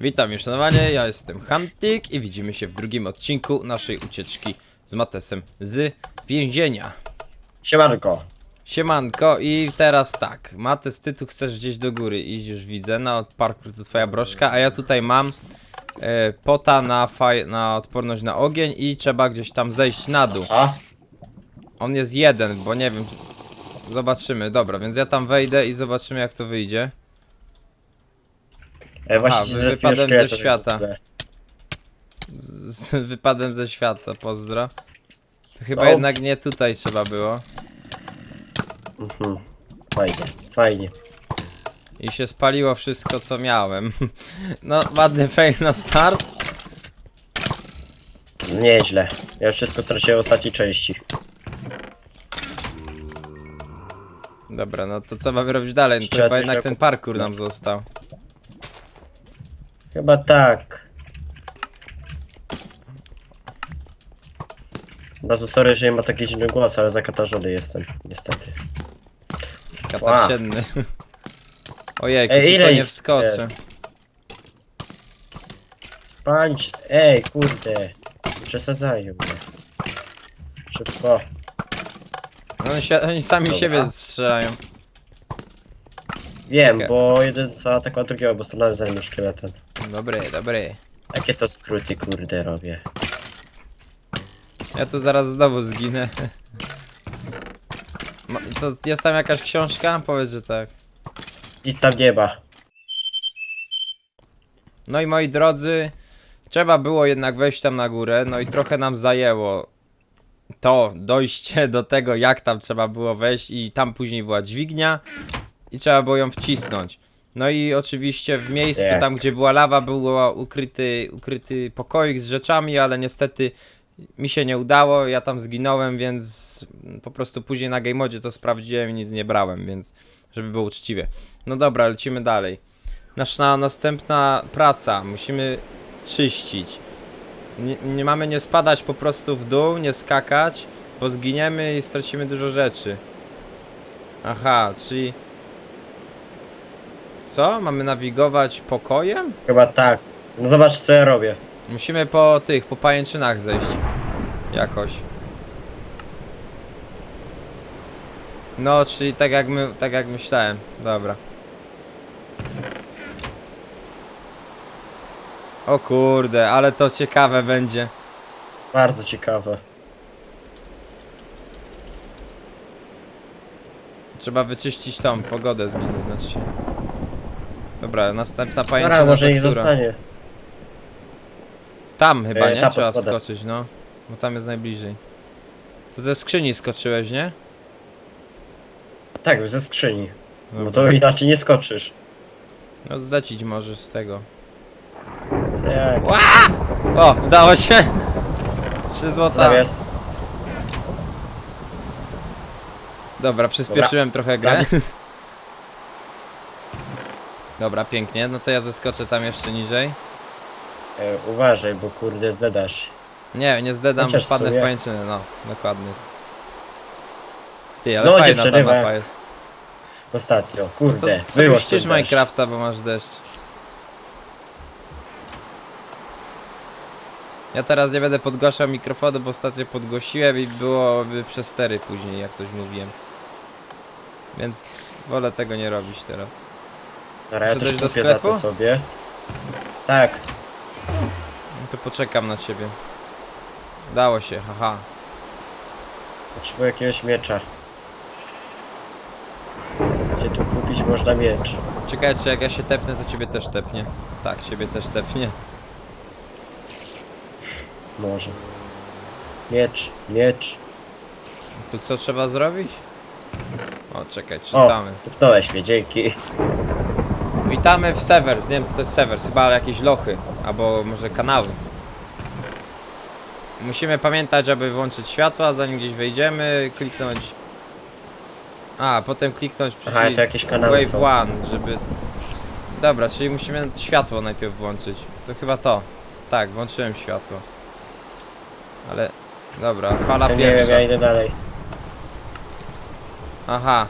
Witam już szanowanie, ja jestem Huntik i widzimy się w drugim odcinku naszej ucieczki z Matesem z więzienia. Siemanko. Siemanko i teraz tak, Mates, ty tu chcesz gdzieś do góry iść, już widzę, na parkour to twoja broszka, a ja tutaj mam e, pota na, faj, na odporność na ogień i trzeba gdzieś tam zejść na dół. A? On jest jeden, bo nie wiem, zobaczymy, dobra, więc ja tam wejdę i zobaczymy jak to wyjdzie. E, właśnie Aha, wypadłem ze szkieletem świata. w. Z, wypadłem ze świata, pozdro. Chyba jednak nie tutaj trzeba było. Mhm. Fajnie, fajnie. I się spaliło wszystko co miałem. No, ładny fail na start. Nieźle. Ja już wszystko straciłem w ostatniej części. Dobra, no to co mamy robić dalej? No to Trzeba chyba coś jednak ten parkour nam został. Chyba tak. Bardzo sorry, że nie ma taki dziwny głos, ale zakatarzony jestem, niestety. Katarsienny. Ojej, Ej, ile nie ich wskoczę. jest? Spańcz, ej, kurde. Przesadzają mnie. Szybko. Oni, się, oni sami Dobra. siebie strzelają. Wiem, Okej. bo jeden zaatakował drugiego, bo stanąłem za nim szkieletem. Dobry, dobry. Jakie to skróty, kurde, robię. Ja tu zaraz znowu zginę. Ma- To jest tam jakaś książka? Powiedz, że tak. Nic tam nie ma. No i moi drodzy, trzeba było jednak wejść tam na górę, no i trochę nam zajęło to dojście do tego, jak tam trzeba było wejść i tam później była dźwignia i trzeba było ją wcisnąć. No i oczywiście w miejscu tam, gdzie była lawa, był ukryty, ukryty pokoik z rzeczami, ale niestety mi się nie udało, ja tam zginąłem, więc po prostu później na game modzie to sprawdziłem i nic nie brałem, więc żeby było uczciwie. No dobra, lecimy dalej. Nasza następna praca. Musimy czyścić. Nie, nie mamy nie spadać po prostu w dół, nie skakać, bo zginiemy i stracimy dużo rzeczy. Aha, czyli... Co? Mamy nawigować pokojem? Chyba tak. No zobacz co ja robię. Musimy po tych, po pajęczynach zejść. Jakoś. No, czyli tak jak my, tak jak myślałem. Dobra. O kurde, ale to ciekawe będzie. Bardzo ciekawe. Trzeba wyczyścić tą pogodę zmienić, znaczy się. Dobra, następna Dobra, pajęczyna może to niech która? zostanie. Tam chyba, E, nie? ta Trzeba schodach. wskoczyć, no. Bo tam jest najbliżej. To ze skrzyni skoczyłeś, nie? Tak, ze skrzyni. Bo Dobra. to inaczej nie skoczysz. No zlecić możesz z tego. Jak? O, udało się! Trzy złota. Zamiast. Dobra, przyspieszyłem trochę grę. Dobra, pięknie. No to ja zeskoczę tam jeszcze niżej. E, uważaj, bo kurde zdedasz. Nie, nie zdedam, bo Chociaż wpadnę w sobie- pańczynę, no, dokładnie. Ty, ale Znowu cię fajna ta przerywa. mapa jest. Ostatnio, To kurde. sobie wyłącz ścisz deszcz. Minecrafta, bo masz deszcz. Ja teraz nie będę podgłaszał mikrofonu, bo ostatnio podgłosiłem i byłoby przez stery później, jak coś mówiłem. Więc wolę tego nie robić teraz. Dobra, ja coś do kupię za to sklepu? sobie. Tak. No to poczekam na ciebie. Dało się, haha. Potrzebuję jakiegoś miecza. Gdzie tu kupić można miecz? Czekaj, czy jak ja się tepnę, to ciebie też tepnie. Tak, ciebie też tepnie. Może. Miecz, miecz. To co trzeba zrobić? O, czekaj, O, czytamy. tupnąłeś mnie, dzięki. Witamy w Severs. Nie wiem co to jest Severs, chyba jakieś lochy, albo może kanały. Musimy pamiętać, aby włączyć światła, zanim gdzieś wejdziemy, kliknąć... A, potem kliknąć Aha, przycisk to jakieś kanały Wave są. One, żeby... Dobra, czyli musimy światło najpierw włączyć. To chyba to. Tak, włączyłem światło. Ale... Dobra, fala Ja nie wiem, pierwsza. ja idę dalej. Aha.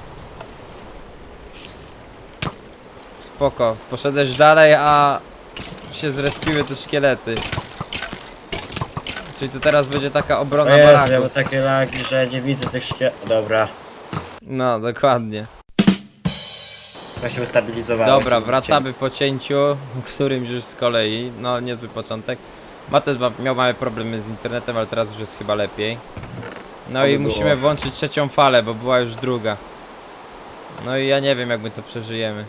Spoko, poszedłeś dalej, a się zrespiły te szkielety. Czyli tu teraz będzie taka O obrona Jezu, ja baraku. mam takie lagi, że nie widzę tych szkiel... Dobra, No, dokładnie. chyba się ustabilizowałem. Dobra, wracamy po cięciu, którymś już z kolei. No, niezły początek. Mates ma, miał małe problemy z internetem, ale teraz już jest chyba lepiej. No Oby i było. musimy włączyć trzecią falę, bo była już druga. No i ja nie wiem, jak my to przeżyjemy.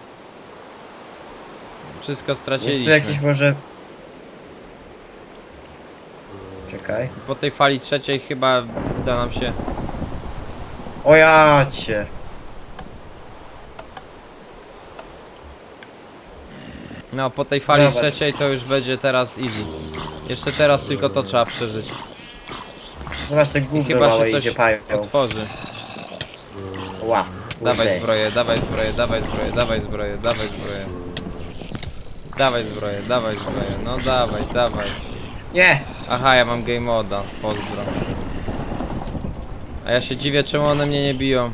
Wszystko Jest tu straciliśmy. jakiś może... Czekaj. Po tej fali trzeciej chyba uda nam się... O ja cię. No, po tej fali trzeciej to już będzie teraz easy. Jeszcze teraz tylko to trzeba przeżyć. Zobacz te I gówno chyba małe się idzie coś pają. otworzy. Ła. Dawaj kurde. zbroję, dawaj zbroję, dawaj zbroję, dawaj zbroję, dawaj zbroję. Dawaj zbroję, dawaj zbroję, no dawaj, dawaj. Nie! Aha, ja mam game moda, pozdro. A ja się dziwię, czemu one mnie nie biją.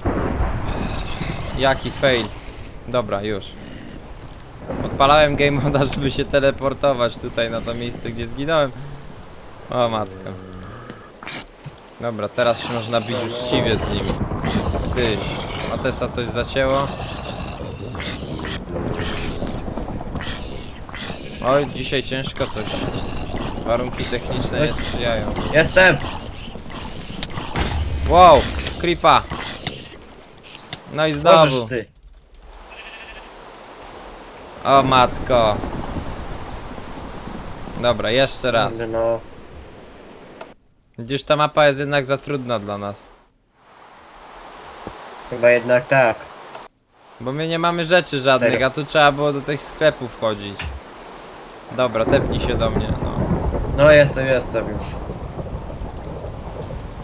Jaki fail. Dobra, już. Odpalałem game moda, żeby się teleportować tutaj na to miejsce, gdzie zginąłem. O matko. Dobra, teraz się można bić uczciwie z nimi. Tyś. A Tesa coś zacięło. Oj, dzisiaj ciężko coś. Warunki techniczne nie sprzyjają. Jestem! Wow, creepa. No i Możesz znowu. ty. O matko. Dobra, jeszcze raz. Kurde, No. Gdzieś ta mapa jest jednak za trudna dla nas. Chyba jednak tak. Bo my nie mamy rzeczy żadnych, a tu trzeba było do tych sklepów chodzić. Dobra, tepnij się do mnie, no. No jestem, jestem już.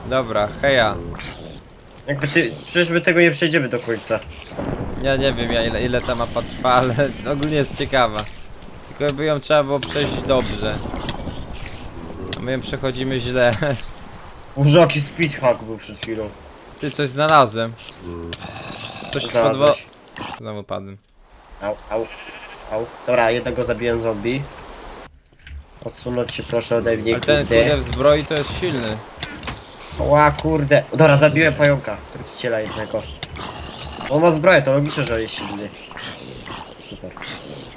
Dobra, heja. Jakby ty... Przecież my tego nie przejdziemy do końca. Ja nie wiem ja ile, ile ta mapa trwa, ale ogólnie jest ciekawa. Tylko by ją trzeba było przejść dobrze. A my ją przechodzimy źle. Użoki speedhack był przed chwilą. Ty coś znalazłem. Coś podwo... Znalazłeś. Znowu padłem. Au, au, au. Dobra, jednego zabiłem zombie. Odsunąć się proszę ode mnie, Ale ten kurde. kurde w zbroi to jest silny. Ła, kurde. Dobra, zabiłem pająka. Truciciela jednego. On ma zbroję, to logiczne, że jest silny. Super.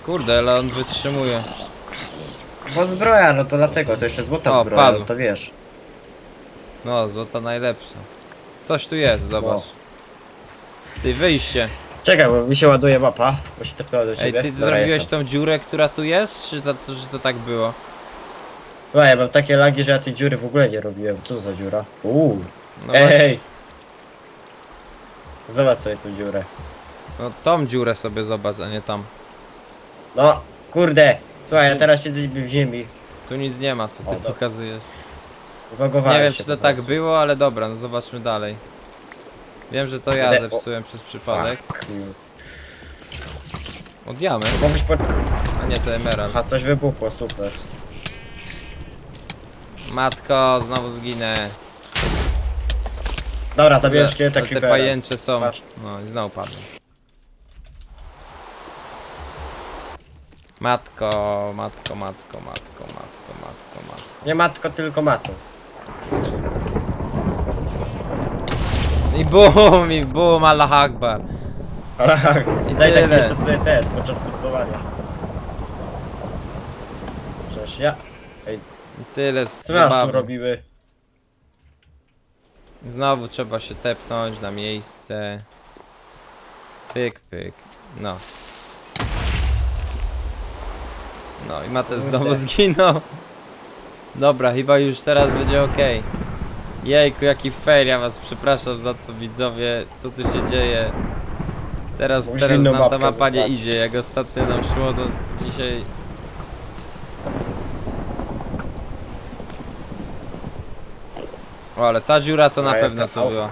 Kurde, ale on wytrzymuje. Bo zbroja, no to dlatego, to jeszcze złota O, zbroja, padł. no to wiesz. No, złota najlepsza. Coś tu jest, zobacz. Ty, wyjście. Czekaj, bo mi się ładuje mapa, bo się tepnęła do Ej, ciebie. ty Dobra, zrobiłeś jestem. tą dziurę, która tu jest, czy to, to, że to tak było? Słuchaj, ja mam takie lagi, że ja tej dziury w ogóle nie robiłem. Co za dziura? Uuu. No, właśnie, Ej! Zobacz sobie tą dziurę. no tą dziurę sobie zobacz, a nie tam. No, kurde. Słuchaj, ja teraz siedzę niby w ziemi. Tu nic nie ma, co ty dobra. pokazujesz. Zbagowałem Nie wiem, się czy po to tak prostu. było, ale dobra, no zobaczmy dalej. Wiem, że to ja Kurde, zepsułem przez przypadek. O, diament. Mogłeś po... A nie, to emerald. Aha, coś wybuchło, super. Matko, znowu zginę. Dobra, zabiłem szkieleta ale Te creepera. pajęcze są. Patrz. No i znowu padłem. Matko, matko, matko, matko, matko, matko, matko. Nie matko, tylko matos. I bum, i bum, Allah Akbar. Ale I daj tak tyle. jeszcze tutaj ten, podczas budowania. Przecież ja... Ej, I tyle z co nas tu zabawy. robimy? Znowu trzeba się tepnąć na miejsce. Pyk, pyk. No. No i Mateusz Kurde. znowu zginął. Dobra, chyba już teraz będzie ok. Jejku, jaki fail, ja was przepraszam za to widzowie, co tu się dzieje. Teraz, Musisz teraz inną nam ta mapa nie wybrać. idzie, jak ostatnio nam szło, to dzisiaj... O, ale ta dziura to na Dobra, pewno jestem. to była.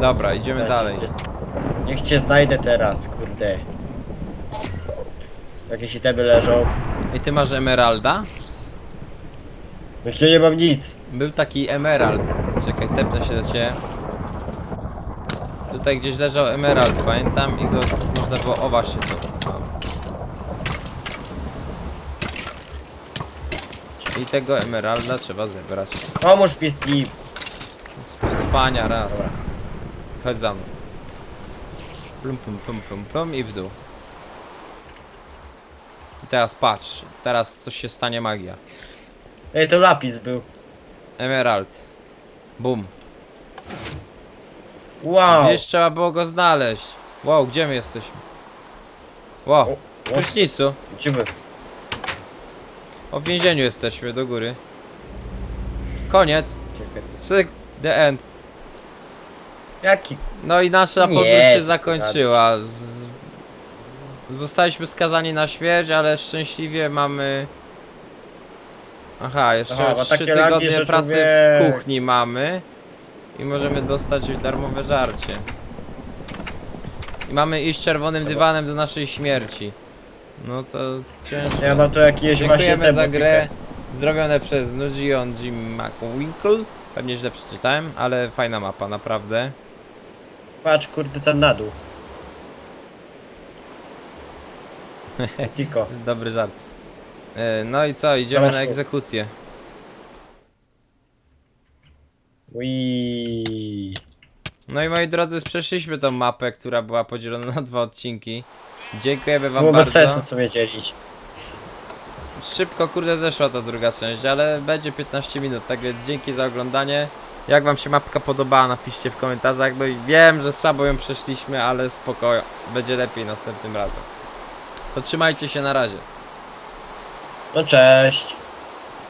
Dobra, idziemy Teraz dalej. Cię, niech cię znajdę teraz, kurde. Jakieś itemy leżą. I ty masz emeralda? Jeszcze nie mam nic. Był taki emerald. Czekaj, tepnę się do ciebie. Tutaj gdzieś leżał emerald, pamiętam i go można było... O właśnie, to. I tego emeralda trzeba zebrać. Pomóż z. Sp- Spania raz. Dobra. Chodź za mną. Plum, plum, plum, plum, plum i w dół. I teraz patrz, teraz coś się stanie magia. Ej, to lapis był. Emerald. Bum. Wow. Gdzieś trzeba było go znaleźć. Wow, gdzie my jesteśmy? Wow, O, w o, prysznicu. Gdzie my? O, w więzieniu jesteśmy, do góry. Koniec. Czekaj. Cyk, the end. Jaki? No i nasza Nie, podróż się zakończyła. Z... Zostaliśmy skazani na śmierć, ale szczęśliwie mamy... Aha, jeszcze Aha, bo 3 takie lagi, tygodnie że pracy w kuchni mamy. I możemy dostać darmowe żarcie. I mamy iść czerwonym Trzeba. dywanem do naszej śmierci. No to ciężko. Ja mam tu jakieś właśnie Dziękujemy te za grę zrobione przez Nujion Jim McWinkle. Pewnie źle przeczytałem, ale fajna mapa, naprawdę. Patrz, kurde, tam na dół. Tylko. Dobry żart. E, No i co, idziemy na egzekucję. Ui. No i moi drodzy, przeszliśmy tą mapę, która była podzielona na dwa odcinki. Dziękujemy wam Było bez bardzo. sensu sobie dzielić. Szybko kurde zeszła ta druga część, ale będzie 15 minut, tak więc dzięki za oglądanie. Jak wam się mapka podobała, napiszcie w komentarzach. No i wiem, że słabo ją przeszliśmy, ale spokojnie, będzie lepiej następnym razem. To trzymajcie się na razie. No cześć.